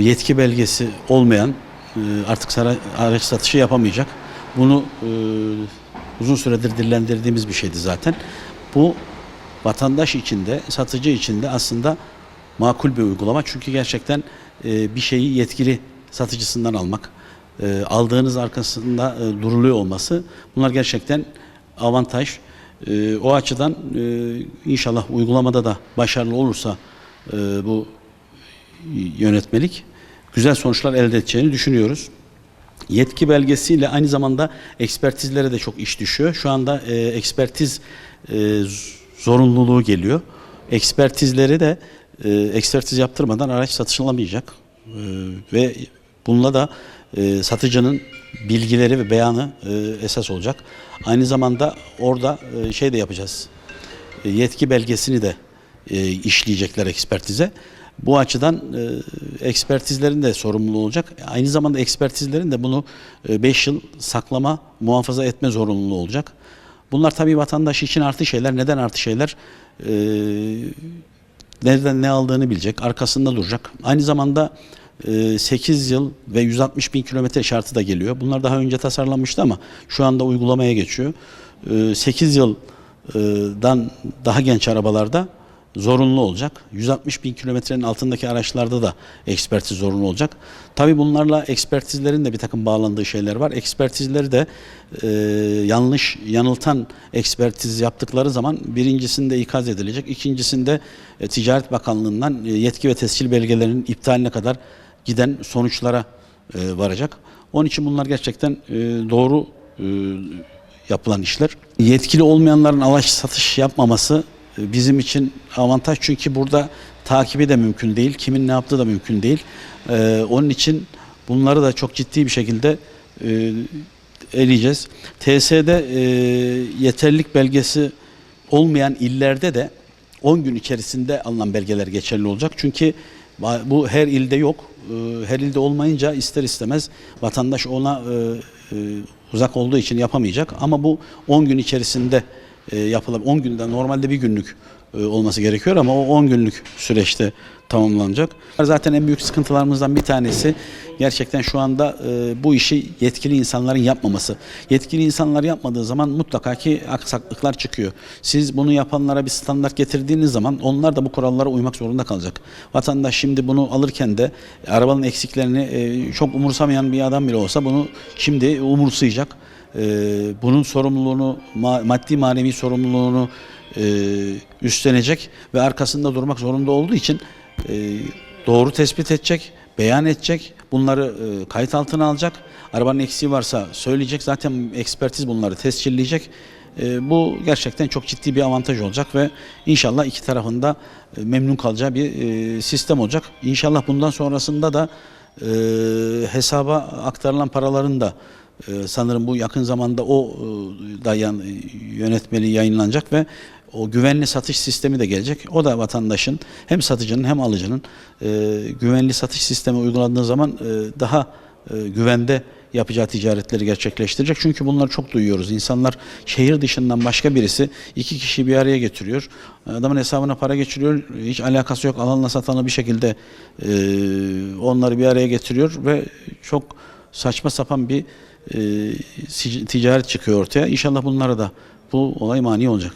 Yetki belgesi olmayan e, artık sara- araç satışı yapamayacak. Bunu e, uzun süredir dillendirdiğimiz bir şeydi zaten. Bu vatandaş için de satıcı için de aslında makul bir uygulama. Çünkü gerçekten e, bir şeyi yetkili satıcısından almak, aldığınız arkasında duruluyor olması bunlar gerçekten avantaj. O açıdan inşallah uygulamada da başarılı olursa bu yönetmelik güzel sonuçlar elde edeceğini düşünüyoruz. Yetki belgesiyle aynı zamanda ekspertizlere de çok iş düşüyor. Şu anda e, ekspertiz e, zorunluluğu geliyor. Ekspertizleri de e, ekspertiz yaptırmadan araç satışılamayacak. E, ve bununla da e, satıcının bilgileri ve beyanı e, esas olacak. Aynı zamanda orada e, şey de yapacağız. E, yetki belgesini de e, işleyecekler ekspertize. Bu açıdan e, ekspertizlerin de sorumluluğu olacak. Aynı zamanda ekspertizlerin de bunu 5 yıl saklama, muhafaza etme zorunluluğu olacak. Bunlar tabii vatandaş için artı şeyler. Neden artı şeyler? E, nereden ne aldığını bilecek, arkasında duracak. Aynı zamanda e, 8 yıl ve 160 bin kilometre şartı da geliyor. Bunlar daha önce tasarlanmıştı ama şu anda uygulamaya geçiyor. E, 8 yıldan daha genç arabalarda zorunlu olacak. 160 bin kilometrenin altındaki araçlarda da ekspertiz zorunlu olacak. Tabi bunlarla ekspertizlerin de bir takım bağlandığı şeyler var. Ekspertizleri de e, yanlış, yanıltan ekspertiz yaptıkları zaman birincisinde ikaz edilecek, ikincisinde e, Ticaret Bakanlığı'ndan e, yetki ve tescil belgelerinin iptaline kadar giden sonuçlara e, varacak. Onun için bunlar gerçekten e, doğru e, yapılan işler. Yetkili olmayanların araç satış yapmaması bizim için avantaj çünkü burada takibi de mümkün değil, kimin ne yaptığı da mümkün değil. Ee, onun için bunları da çok ciddi bir şekilde e, eleyeceğiz. TS'de e, yeterlilik belgesi olmayan illerde de 10 gün içerisinde alınan belgeler geçerli olacak. Çünkü bu her ilde yok. Ee, Her ilde olmayınca ister istemez vatandaş ona e, e, uzak olduğu için yapamayacak. Ama bu 10 gün içerisinde yapılabilir. 10 günde normalde bir günlük e, olması gerekiyor ama o 10 günlük süreçte tamamlanacak. Zaten en büyük sıkıntılarımızdan bir tanesi gerçekten şu anda e, bu işi yetkili insanların yapmaması. Yetkili insanlar yapmadığı zaman mutlaka ki aksaklıklar çıkıyor. Siz bunu yapanlara bir standart getirdiğiniz zaman onlar da bu kurallara uymak zorunda kalacak. Vatandaş şimdi bunu alırken de arabanın eksiklerini e, çok umursamayan bir adam bile olsa bunu şimdi umursayacak. E, bunun sorumluluğunu, ma- maddi manevi sorumluluğunu e, üstlenecek ve arkasında durmak zorunda olduğu için e, doğru tespit edecek, beyan edecek, bunları e, kayıt altına alacak. Arabanın eksiği varsa söyleyecek. Zaten ekspertiz bunları tescilleyecek. Bu gerçekten çok ciddi bir avantaj olacak ve inşallah iki tarafında memnun kalacağı bir sistem olacak. İnşallah bundan sonrasında da hesaba aktarılan paraların da e, sanırım bu yakın zamanda o e, da yan, yönetmeliği yayınlanacak ve o güvenli satış sistemi de gelecek. O da vatandaşın hem satıcının hem alıcının e, güvenli satış sistemi uygulandığı zaman e, daha e, güvende yapacağı ticaretleri gerçekleştirecek. Çünkü bunları çok duyuyoruz. İnsanlar şehir dışından başka birisi iki kişi bir araya getiriyor. Adamın hesabına para geçiriyor. Hiç alakası yok. Alanla satanı bir şekilde e, onları bir araya getiriyor ve çok saçma sapan bir e, ticaret çıkıyor ortaya. İnşallah bunlara da bu olay mani olacak.